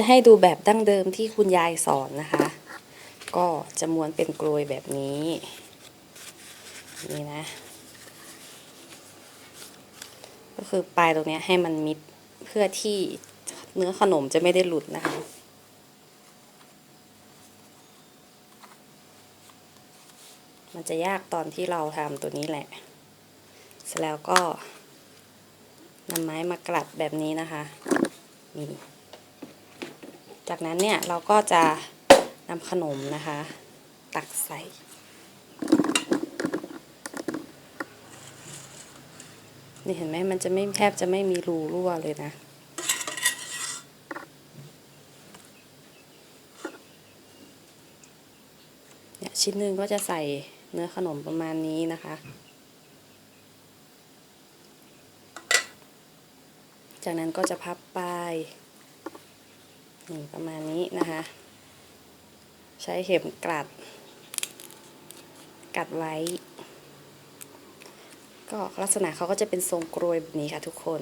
จะให้ดูแบบดั้งเดิมที่คุณยายสอนนะคะ ก็จะม้วนเป็นกลวยแบบนี้ นี่นะ ก็คือปลายตรงนี้ให้มันมิดเพื่อที่เนื้อขนมจะไม่ได้หลุดนะคะมันจะยากตอนที่เราทำตัวนี้แหละ เสร็จแล้วก็นำไม้มากลัดแบบนี้นะคะ นี่ จากนั้นเนี่ยเราก็จะนำขนมนะคะ ตักใส่ นี่เห็นไหมมันจะไม่แทบจะไม่มีรูรั่วเลยนะเนี่ยชิ้นหนึ่งก็จะใส่เนื้อขนมประมาณนี้นะคะ จากนั้นก็จะพับปลาย นี่ประมาณนี้นะคะ ใช้เข็มกลัด กัดไว้ ก็ลักษณะเขาก็จะเป็นทรงกรวยแบบนี้ค่ะทุกคน